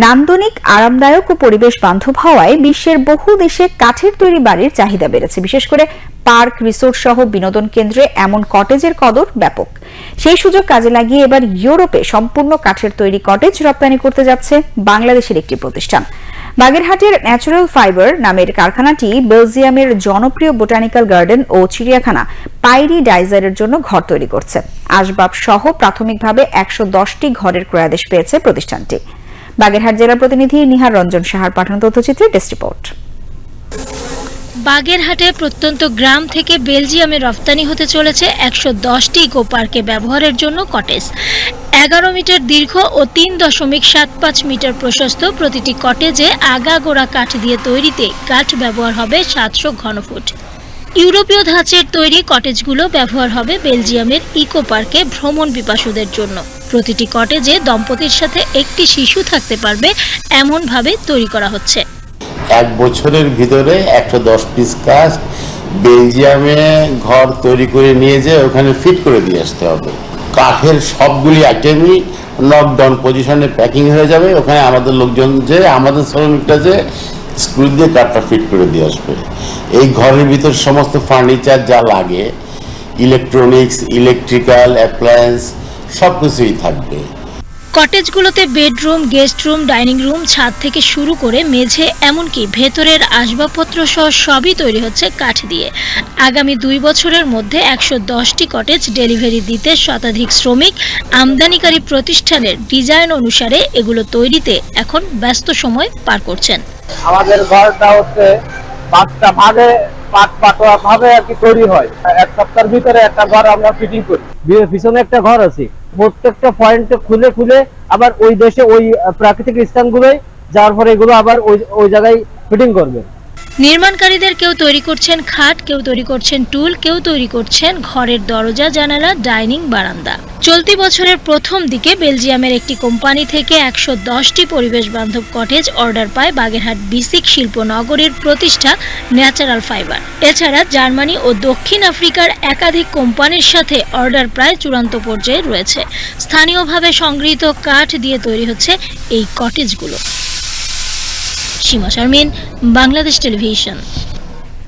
নান্দনিক, আরামদায়ক ও পরিবেশ বান্ধব হওয়ায় বিশ্বের বহু দেশে কাঠের তৈরি বাড়ির চাহিদা বেড়েছে। বিশেষ করে পার্ক, রিসোর্ট সহ বিনোদন কেন্দ্রে এমন কটেজের কদর ব্যাপক। সেই সুযোগ কাজে লাগিয়ে এবার ইউরোপে সম্পূর্ণ কাঠের তৈরি কটেজ রপ্তানি করতে যাচ্ছে বাংলাদেশের একটি প্রতিষ্ঠান। বাগেরহাটের ন্যাচারাল ফাইবার নামের কারখানাটি বেলজিয়ামের জনপ্রিয় বোটানিক্যাল গার্ডেন ও চিড়িয়াখানা পাইরি ডাইজারের জন্য ঘর তৈরি করছে। আসবাব সহ প্রাথমিকভাবে একশো দশটি ঘরের ক্রয়াদেশ পেয়েছে প্রতিষ্ঠানটি। বাগেরহাট জেলা প্রতিনিধি নিহার রঞ্জন সাহার পাঠানো তথ্যচিত্রে ডেস্ক রিপোর্ট। বাগেরহাটে প্রত্যন্ত গ্রাম থেকে বেলজিয়ামে রফতানি হতে চলেছে একশো দশটি ইকো পার্কে ব্যবহারের জন্য কটেজ। এগারো মিটার দীর্ঘ ও তিন দশমিক সাত পাঁচ মিটার প্রশস্ত প্রতিটি কটেজে আগাগোড়া কাঠ দিয়ে তৈরিতে কাঠ ব্যবহার হবে সাতশো ঘনফুট। ইউরোপীয় ধাঁচের তৈরি কটেজগুলো ব্যবহার হবে বেলজিয়ামের ইকো পার্কে ভ্রমণ পিপাসুদের জন্য। প্রতিটি কটেজে দম্পতির সাথে একটি শিশু থাকতে পারবে, এমনভাবে তৈরি করা হচ্ছে। এক বছরের ভিতরে একশো দশ পিস কাজ বেলজিয়ামে ঘর তৈরি করে নিয়ে যেয়ে ওখানে ফিট করে দিয়ে আসতে হবে। কাঠের সবগুলি আইটেমই লকডাউন পজিশনে প্যাকিং হয়ে যাবে। ওখানে আমাদের লোকজন যে, আমাদের শ্রমিকটা যে স্ক্রু দিয়ে কাঠটা ফিট করে দিয়ে আসবে। এই ঘরের ভিতর সমস্ত ফার্নিচার যা লাগে ইলেকট্রনিক্স ইলেকট্রিক্যাল অ্যাপ্লায়েন্স সব কিছুই থাকবে। কটেজগুলোতে bedroom guest room dining room ছাদ থেকে শুরু করে মেঝে এমনকি ভেতরের আসবাবপত্র সহ সবই তৈরি হচ্ছে কাঠ দিয়ে। আগামী দুই বছরের মধ্যে একশো দশটি কটেজ ডেলিভারি দিতে শতাধিক শ্রমিক আমদানিকারী প্রতিষ্ঠানের ডিজাইন অনুসারে এগুলো তৈরিতে এখন ব্যস্ত সময় পার করছেন। আমাদের ঘরটা হচ্ছে পাঁচটা ভাগে পাট পাটোয়া ভাবে আর কি তৈরি হয়। এক সপ্তাহের ভিতরে একটা ঘর আমরা ফিটিং করি। পিছনে একটা ঘর আছে। প্রত্যেকটা পয়েন্ট খুলে খুলে আবার ওই দেশে ওই প্রাকৃতিক স্থানগুলোই যাওয়ার পরে এগুলো আবার ওই ওই জায়গায় ফিটিং করবে। নির্মাণকারীদের কেউ তৈরি করছেন খাট, কেউ তৈরি করছেন টুল, কেউ তৈরি করছেন ঘরের দরজা, জানালা, ডাইনিং বারান্দা। চলতি বছরের প্রথম দিকে বেলজিয়ামের একটি কোম্পানি থেকে একশো দশটি পরিবেশ বান্ধব কটেজ অর্ডার পায় বাগেরহাট বিসিক শিল্পনগরীর প্রতিষ্ঠা ন্যাচারাল ফাইবার। এছাড়া জার্মানি ও দক্ষিণ আফ্রিকার একাধিক কোম্পানির সাথে অর্ডার প্রায় চূড়ান্ত পর্যায়ে রয়েছে। স্থানীয়ভাবে সংগৃহীত কাঠ দিয়ে তৈরি হচ্ছে এই কটেজগুলো। সীমা শারমিন বাংলাদেশ টেলিভিশন।